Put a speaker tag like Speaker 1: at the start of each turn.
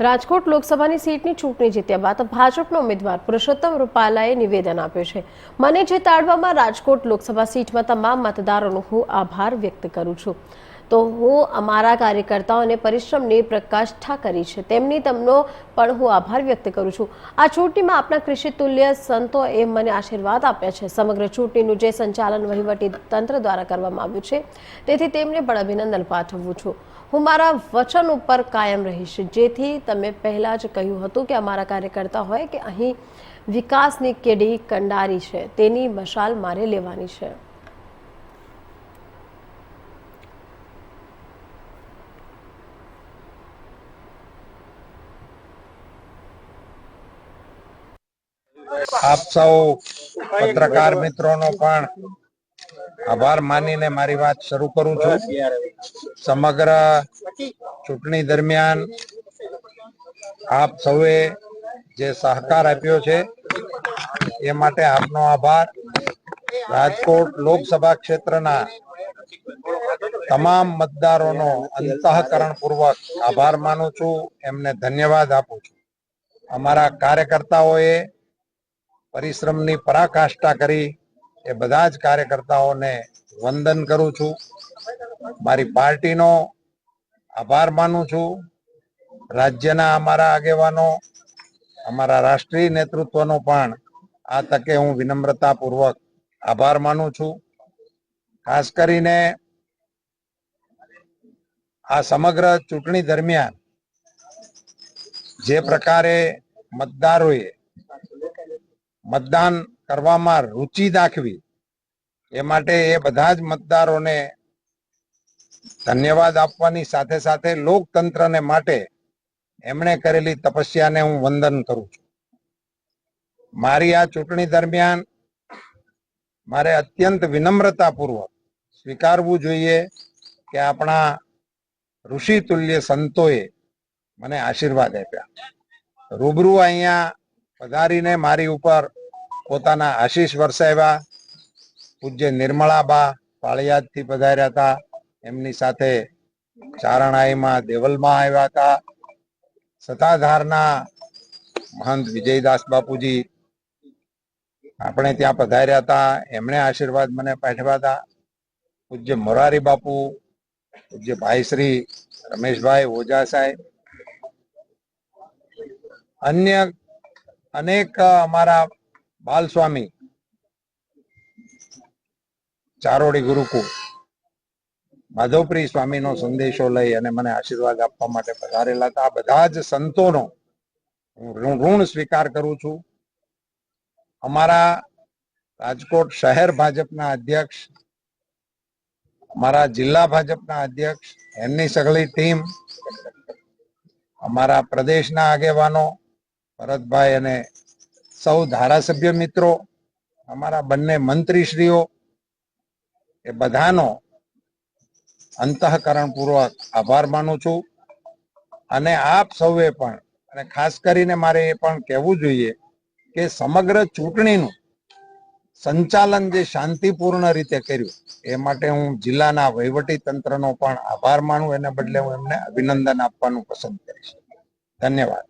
Speaker 1: રાજકોટ લોકસભાની સીટની ચૂંટણી જીત્યા બાદ ભાજપનો ઉમેદવાર પુરુષોત્તમ રૂપાલાએ નિવેદન આપ્યું છે. મને જીતાડવામાં રાજકોટ લોકસભા સીટમાં તમામ મતદારોનો હું આભાર વ્યક્ત કરું છું. તો હું અમારા કાર્યકર્તાઓને પરિશ્રમની પ્રકાષ્ઠા કરી છે. તેમની તમનો પણ હું આભાર વ્યક્ત કરું છું. આ ચૂંટણીમાં આપણા કૃષિ તુલ્ય સંતોએ મને આશીર્વાદ આપ્યા છે. સમગ્ર ચૂંટણીનું જે સંચાલન વહીવટી તંત્ર દ્વારા કરવામાં આવ્યું છે, તેથી તેમને પણ અભિનંદન પાઠવું છું. હું મારા વચન ઉપર કાયમ રહીશ. જેથી તમે પહેલાં જ કહ્યું હતું કે અમારા કાર્યકર્તા હોય કે અહીં વિકાસની કેડી કંડારી છે, તેની મશાલ મારે લેવાની છે.
Speaker 2: આપ સૌ પત્રકાર મિત્રોનો પણ આભાર માનીને મારી વાત શરૂ કરું છું. સમગ્ર ચૂંટણી દરમિયાન આપ સૌએ જે સહકાર આપ્યો છે, એ માટે આપનો આભાર. રાજકોટ લોકસભા ક્ષેત્રના તમામ મતદારોનો અંતઃકરણ પૂર્વક આભાર માનું છું. એમને ધન્યવાદ આપું છું. અમારા કાર્યકર્તાઓએ પરિશ્રમની પરાકાષ્ઠા કરી એ બધા જ કાર્યકર્તાઓને વંદન કરું છું. મારી પાર્ટીનો આભાર માનું છું. રાજ્યના અમારા આગેવાનો, અમારા રાષ્ટ્રીય નેતૃત્વનો પણ આ તકે હું વિનમ્રતાપૂર્વક આભાર માનું છું. ખાસ કરીને આ સમગ્ર ચૂંટણી દરમિયાન જે પ્રકારે મતદારોએ મતદાન કરવામાં રુચિ દાખવી. એ માટે એ બધા જ મતદારોને ધન્યવાદ આપવાની સાથે સાથે લોકતંત્રને માટે એમણે કરેલી તપસ્યાને હું વંદન કરું છું. મારી આ ચૂંટણી દરમિયાન મારે અત્યંત વિનમ્રતાપૂર્વક સ્વીકારવું જોઈએ કે આપણા ઋષિ તુલ્ય સંતોએ મને આશીર્વાદ આપ્યા. રૂબરૂ અહીંયા પધારીને મારી ઉપર પોતાના આશીષ વરસાવ્યા પૂજ્ય નિર્મળાબા પાળિયાદથી પધાર્યા હતા. એમની સાથે ચારણાઈમાં દેવલમાં આવ્યા હતા. સતાધારના મહંત વિજયદાસ બાપુજી આપણે ત્યાં પધાર્યા હતા. એમણે આશીર્વાદ મને પાઠવ્યા હતા. પૂજ્ય મોરારી બાપુ, પૂજ્ય ભાઈ શ્રી રમેશભાઈ ઓઝા સાહેબ, અન્ય અનેક અમારા બાલ સ્વામી ચારોડી ગુરુકુળ, માધવપ્રિય સ્વામીનો સંદેશો લઈ અને મને આશીર્વાદ આપવા માટે પધારેલા હતા. આ બધા જ સંતોનો હું ઋણ સ્વીકાર કરું છું. અમારા રાજકોટ શહેર ભાજપના અધ્યક્ષ, અમારા જિલ્લા ભાજપના અધ્યક્ષ, એમની સગળી ટીમ, અમારા પ્રદેશના આગેવાનો, ભરતભાઈ અને સૌ ધારાસભ્ય મિત્રો, અમારા બંને મંત્રીશ્રીઓ, એ બધાનો અંતઃકરણ પૂર્વક આભાર માનું છું. અને આપ સૌએ પણ, અને ખાસ કરીને મારે એ પણ કહેવું જોઈએ કે સમગ્ર ચૂંટણીનું સંચાલન જે શાંતિપૂર્ણ રીતે કર્યું, એ માટે હું જિલ્લાના વહીવટી તંત્રનો પણ આભાર માનું, એને બદલે હું એમને અભિનંદન આપવાનું પસંદ કરીશ. ધન્યવાદ.